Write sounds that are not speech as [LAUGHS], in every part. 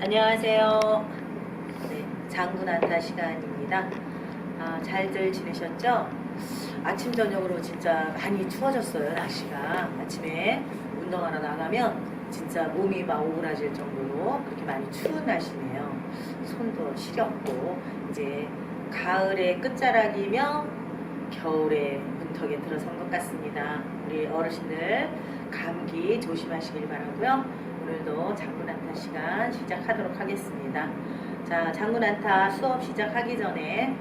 안녕하세요. 네, 장군 안타 시간입니다. 아, 잘들 지내셨죠? 아침 저녁으로 진짜 많이 추워졌어요 날씨가 아침에 운동하러 나가면 진짜 몸이 막 오그라질 정도로 그렇게 많이 추운 날씨네요. 손도 시렵고 이제 가을의 끝자락이며 겨울의 문턱에 들어선 것 같습니다. 우리 어르신들 감기 조심하시길 바라고요. 오늘도 장군 안타 시간 시작하도록 하겠습니다. 자, 장군 안타 수업 시작하기 전에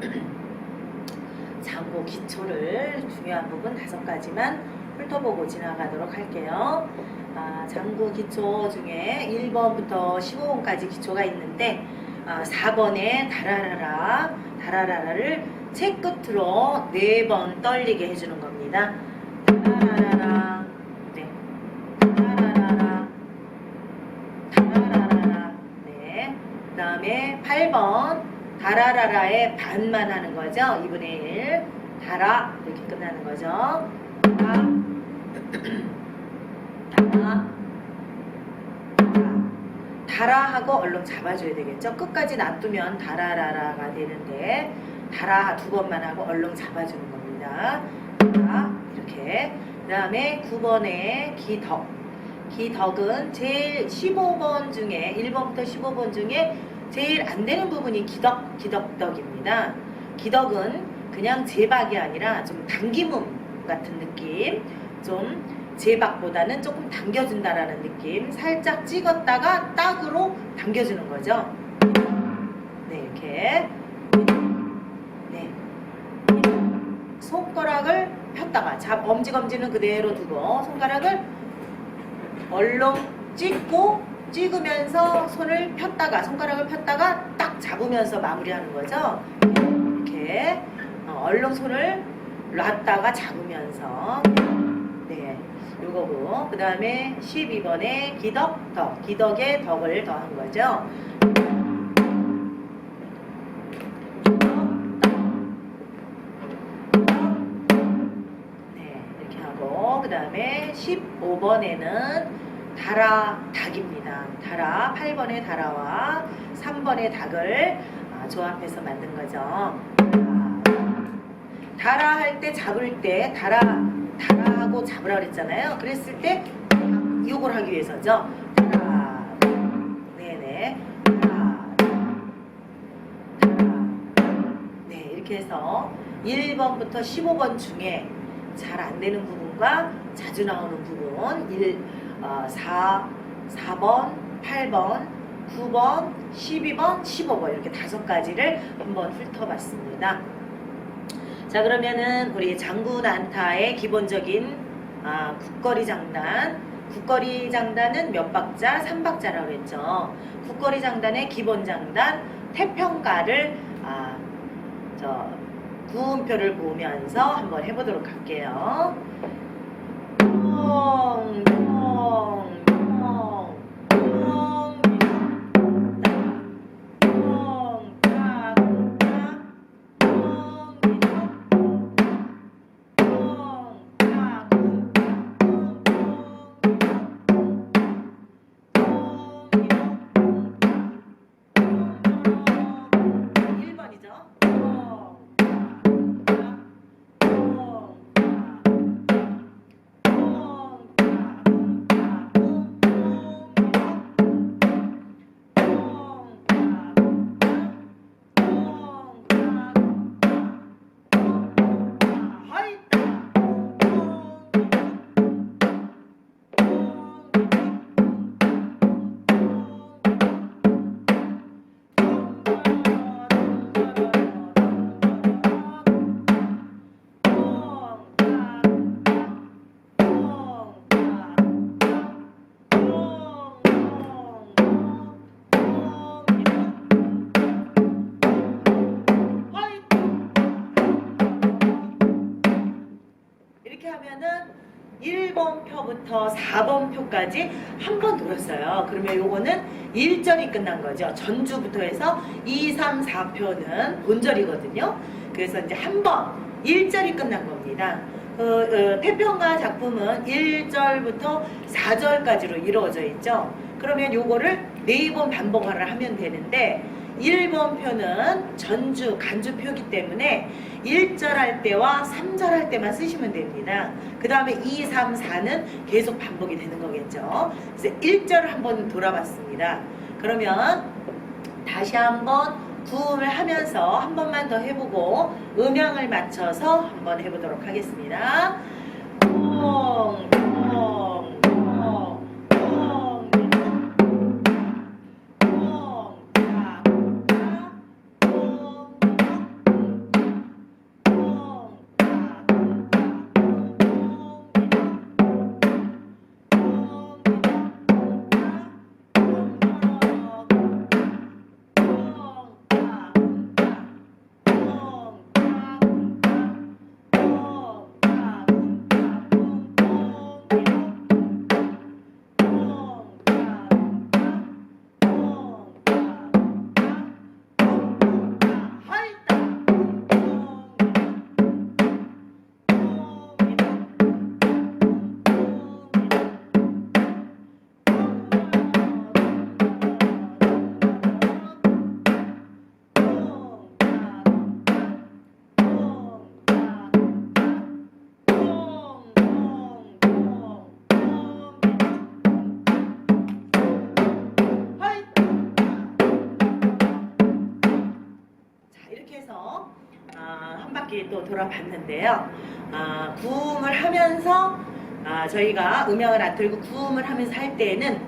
[CLEARS THROAT] 장고 기초를 중요한 부분 다섯 가지만 훑어보고 지나가도록 할게요. 아, 장구 기초 중에 1번부터 15번까지 기초가 있는데 아, 4번에 다라라라 다라라라를 책 끝으로 4번 떨리게 해주는 겁니다. 다라라라 다음에 8번 다라라라의 반만 하는 거죠. 2분의 1 다라 이렇게 끝나는 거죠. 다라 다라 다라하고 얼른 잡아줘야 되겠죠. 끝까지 놔두면 다라라라가 되는데 다라 두 번만 하고 얼른 잡아주는 겁니다. 다라 이렇게 그 다음에 9번에 기덕 기덕은 제일 15번 중에 1번부터 15번 중에 제일 안 되는 부분이 기덕 기덕덕입니다. 기덕은 그냥 제박이 아니라 좀 당김음 같은 느낌 좀 제박보다는 조금 당겨준다라는 느낌 살짝 찍었다가 딱으로 당겨주는 거죠. 네 이렇게. 네. 손가락을 폈다가 잡 엄지검지는 그대로 두고 손가락을 얼렁 찍고 찍으면서 손을 폈다가 손가락을 폈다가 딱 잡으면서 마무리하는 거죠. 이렇게 어, 얼렁 손을 놨다가 잡으면서. 네, 요거고. 그 다음에 12번에 기덕, 덕. 기덕에 덕을 더한 거죠. 네, 이렇게 하고 그 다음에 15번에는 다라 닭입니다. 다라 8번의 다라와 3번의 닭을 아, 조합해서 만든 거죠. 아, 다라 할때 잡을 때 다라 다라하고 잡으라 그랬잖아요. 그랬을 때 이걸 하기 위해서죠. 다라 네네 다라 다라 네 이렇게 해서 1번부터 15번 중에 잘 안 되는 부분과 자주 나오는 부분 1, 어, 4, 4번, 8번, 9번, 12번, 15번 이렇게 다섯 가지를 한번 훑어봤습니다. 자 그러면은 우리 장군 안타의 기본적인 아, 국거리 장단 국거리 장단은 몇 박자? 3박자라고 했죠. 국거리 장단의 기본 장단 태평가를 아, 저 구음표를 보면서 한번 해보도록 할게요. 통, 통, 하면은 1번 표부터 4번 표까지 한 번 돌았어요. 그러면 요거는 1절이 끝난 거죠. 전주부터 해서 2, 3, 4표는 본절이거든요. 그래서 이제 한 번 1절이 끝난 겁니다. 어, 어, 태평가 작품은 1절부터 4절까지로 이루어져 있죠. 그러면 요거를 네 번 반복을 하면 되는데 1번 표는 전주, 간주 표기 때문에 1절 할 때와 3절 할 때만 쓰시면 됩니다. 그 다음에 2, 3, 4는 계속 반복이 되는 거겠죠. 그래서 1절을 한번 돌아봤습니다. 그러면 다시 한번 구음을 하면서 한 번만 더 해보고 음향을 맞춰서 한번 해보도록 하겠습니다. 돌아봤는데요. 아, 구음을 하면서 아, 저희가 음영을 안 틀고 구음을 하면서 할 때에는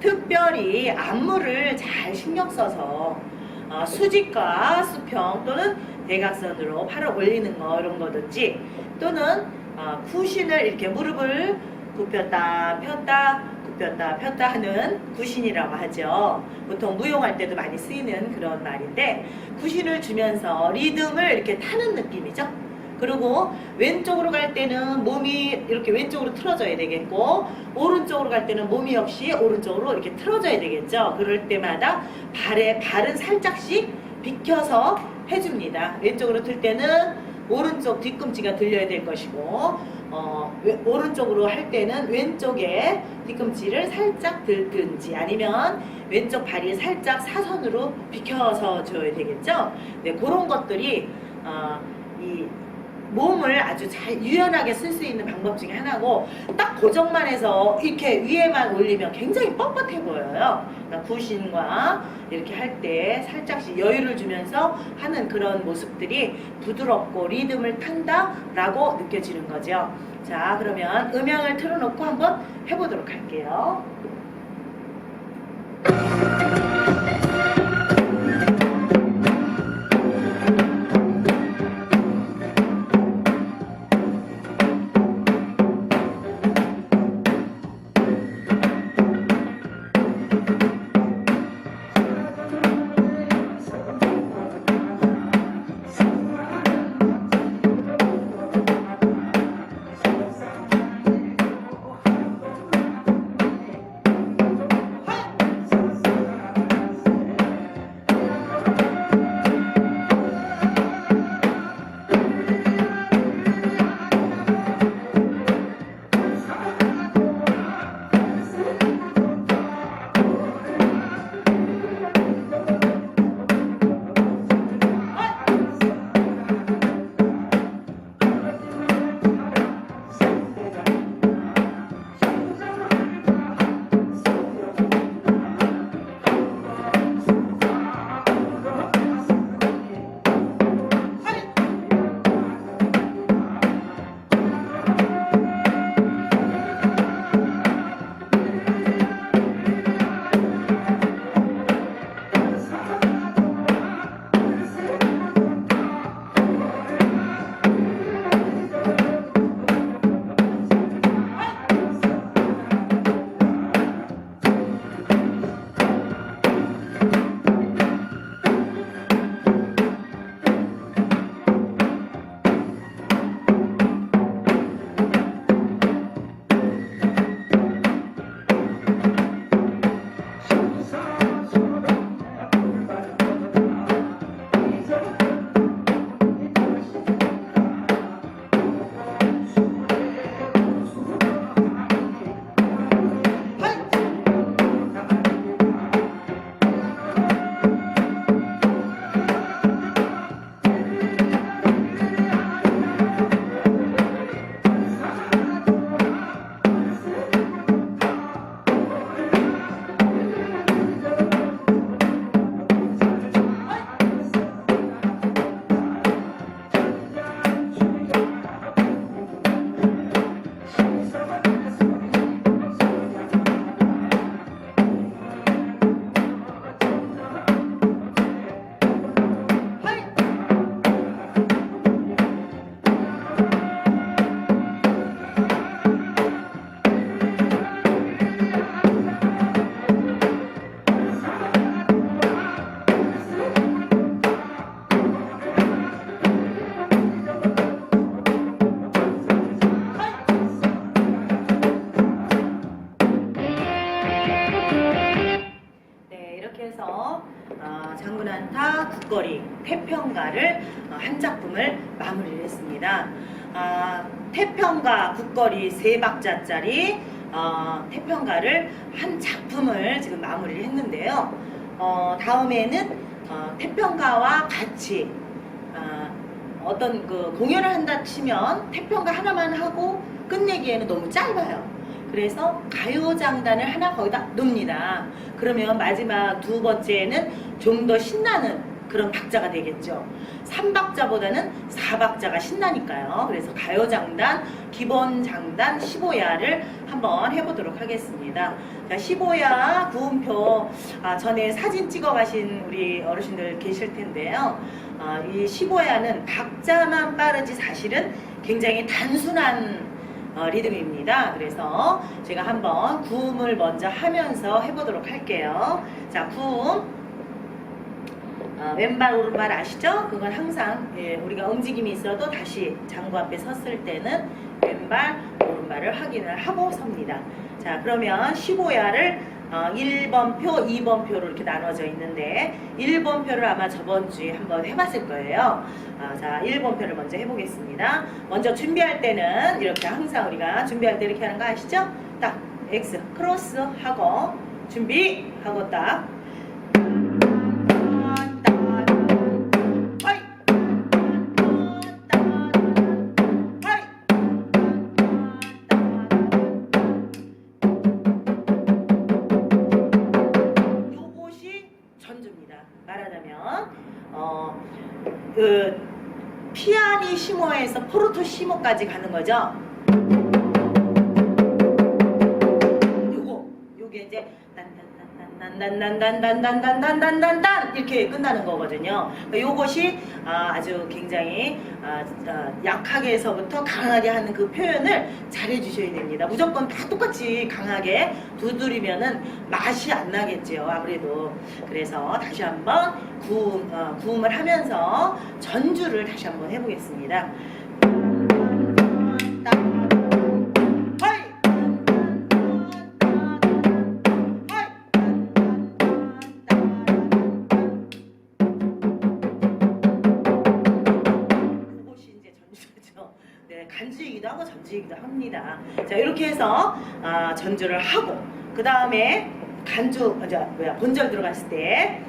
특별히 안무를 잘 신경 써서 어, 수직과 수평 또는 대각선으로 팔을 올리는 거 이런 거든지 또는 어, 쿠신을 이렇게 무릎을 굽혔다 폈다 굽혔다 폈다 하는 구신이라고 하죠. 보통 무용할 때도 많이 쓰이는 그런 말인데 구신을 주면서 리듬을 이렇게 타는 느낌이죠. 그리고 왼쪽으로 갈 때는 몸이 이렇게 왼쪽으로 틀어져야 되겠고 오른쪽으로 갈 때는 몸이 역시 오른쪽으로 이렇게 틀어져야 되겠죠. 그럴 때마다 발에 발은 살짝씩 비켜서 해줍니다. 왼쪽으로 틀 때는 오른쪽 뒤꿈치가 들려야 될 것이고 어, 왼- 오른쪽으로 할 때는 왼쪽에 뒤꿈치를 살짝 들든지 아니면 왼쪽 발이 살짝 사선으로 비켜서 줘야 되겠죠. 네, 그런 것들이 어, 이 몸을 아주 잘 유연하게 쓸 수 있는 방법 중에 하나고 딱 고정만 해서 이렇게 위에만 올리면 굉장히 뻣뻣해 보여요. 그러니까 구신과 이렇게 할 때 살짝씩 여유를 주면서 하는 그런 모습들이 부드럽고 리듬을 탄다라고 느껴지는 거죠. 자, 그러면 음향을 틀어놓고 한번 해보도록 할게요. 한 작품을 마무리를 했습니다. 아, 태평가 국거리 세 박자짜리 어, 태평가를 한 작품을 지금 마무리를 했는데요. 어, 다음에는 어, 태평가와 같이 아, 어떤 그 공연을 한다 치면 태평가 하나만 하고 끝내기에는 너무 짧아요. 그래서 가요장단을 하나 거기다 놓습니다. 그러면 마지막 두 번째는 좀 더 신나는 그런 박자가 되겠죠. 3박자보다는 4박자가 신나니까요. 그래서 가요장단, 기본장단 15야를 한번 해보도록 하겠습니다. 자, 15야 구음표, 아, 전에 사진 찍어 가신 우리 어르신들 계실 텐데요. 아, 이 15야는 박자만 빠르지 사실은 굉장히 단순한 어, 리듬입니다. 그래서 제가 한번 구음을 먼저 하면서 해보도록 할게요. 자, 구음. 어, 왼발 오른발 아시죠? 그건 항상 예, 우리가 움직임이 있어도 다시 장구 앞에 섰을 때는 왼발 오른발을 확인을 하고 섭니다. 자 그러면 15야를 어, 1번 표, 2번 표로 이렇게 나눠져 있는데 1번 표를 아마 저번 주에 한번 해봤을 거예요. 아, 자 1번 표를 먼저 해보겠습니다. 먼저 준비할 때는 이렇게 항상 우리가 준비할 때 이렇게 하는 거 아시죠? 딱 X 크로스 하고 준비 하고 딱 피아니시모에서 포르토시모까지 가는 거죠. 요거 요게 이제 딴딴딴딴딴딴딴딴딴딴딴 이렇게 끝나는 거거든요. 그러니까 요것이 아, 아주 굉장히 아, 아, 약하게서부터 강하게 하는 그 표현을 잘 해 주셔야 됩니다. 무조건 다 똑같이 강하게 두드리면은 맛이 안 나겠죠. 아무래도 그래서 다시 한번 구음, 어, 구음을 하면서 전주를 다시 한번 해보겠습니다. 전주이기도 합니다. 자, 이렇게 해서 아, 전주를 하고 그 다음에 간주, 어, 저 뭐야 본절 들어갔을 때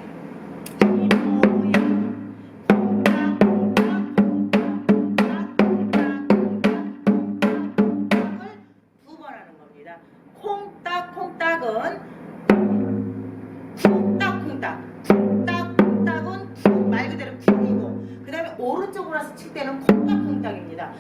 두번 하는 겁니다. 콩딱 콩딱은 쿵딱쿵딱 쿵딱쿵딱은 쿵 말 그대로 쿵이고 그 다음에 오른쪽으로 와서 칠 때는 콩딱콩딱입니다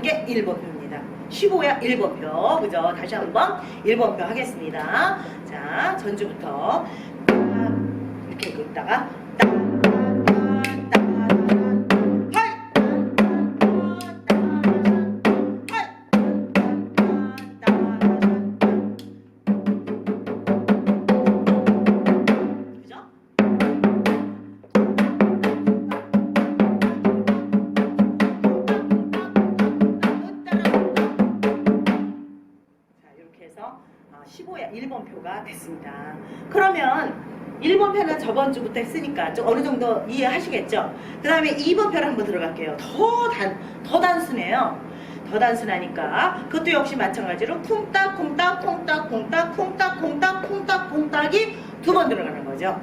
끝나는 게 1번표입니다. 15야 1번표. 그죠? 다시 한번 1번표 하겠습니다. 자, 전주부터 딱 이렇게 긋다가 15야 1번 표가 됐습니다. 그러면 1번 표는 저번 주부터 했으니까 좀 어느 정도 이해하시겠죠? 그 다음에 2번 표를 한번 들어갈게요. 더 단, 더 단순해요. 더 단순하니까 그것도 역시 마찬가지로 쿵딱 쿵딱 쿵딱 쿵딱 쿵딱 쿵딱 쿵딱 쿵딱이 두 번 들어가는 거죠.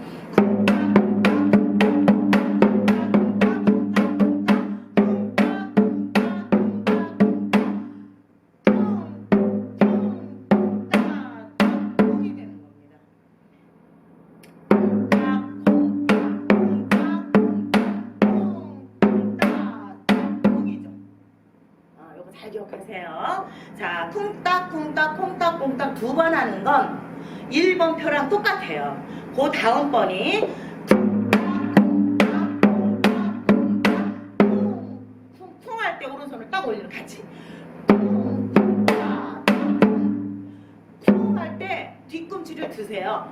자, 콩닥, 콩닥, 콩닥, 콩닥 두 번 하는 건 1번 표랑 똑같아요. 그 다음번이 쿵, 쿵, 할때 오른손을 딱 올리는 같이 쿵, 쿵, 할때 뒤꿈치를 드세요.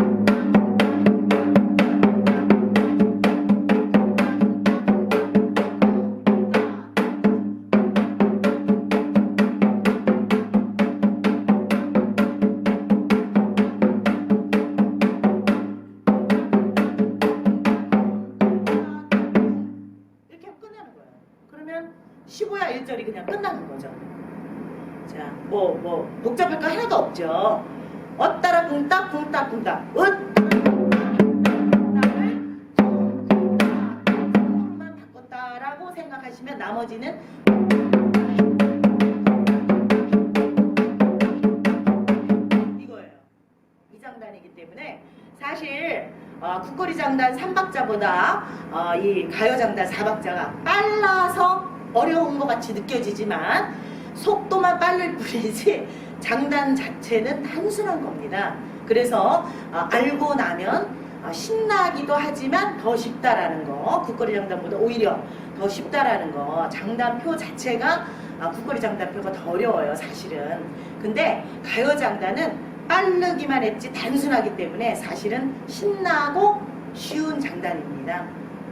생각하시면 나머지는 이거예요. 이 장단이기 때문에 사실 어, 국거리 장단 3박자보다 어, 이 가요 장단 4박자가 빨라서 어려운 것 같이 느껴지지만 속도만 빠를 뿐이지 [LAUGHS] 장단 자체는 단순한 겁니다. 그래서 어, 알고 나면 어, 신나기도 하지만 더 쉽다라는 거 국거리 장단보다 오히려 더 쉽다라는 거. 장단표 자체가 아, 국거리 장단표가 더 어려워요 사실은. 근데 가요 장단은 빠르기만 했지 단순하기 때문에 사실은 신나고 쉬운 장단입니다.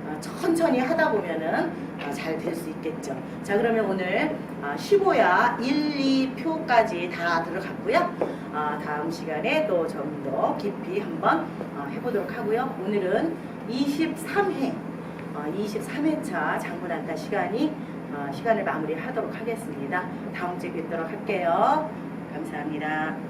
아, 천천히 하다 보면은 잘될 수 있겠죠. 자 그러면 오늘 아, 15야 1, 2표까지 다 들어갔고요. 아, 다음 시간에 또 좀 더 깊이 한번 어, 해보도록 하고요. 오늘은 23회. 어, 23회차 장문한다 시간이 어, 시간을 마무리하도록 하겠습니다. 다음 주에 뵙도록 할게요. 감사합니다.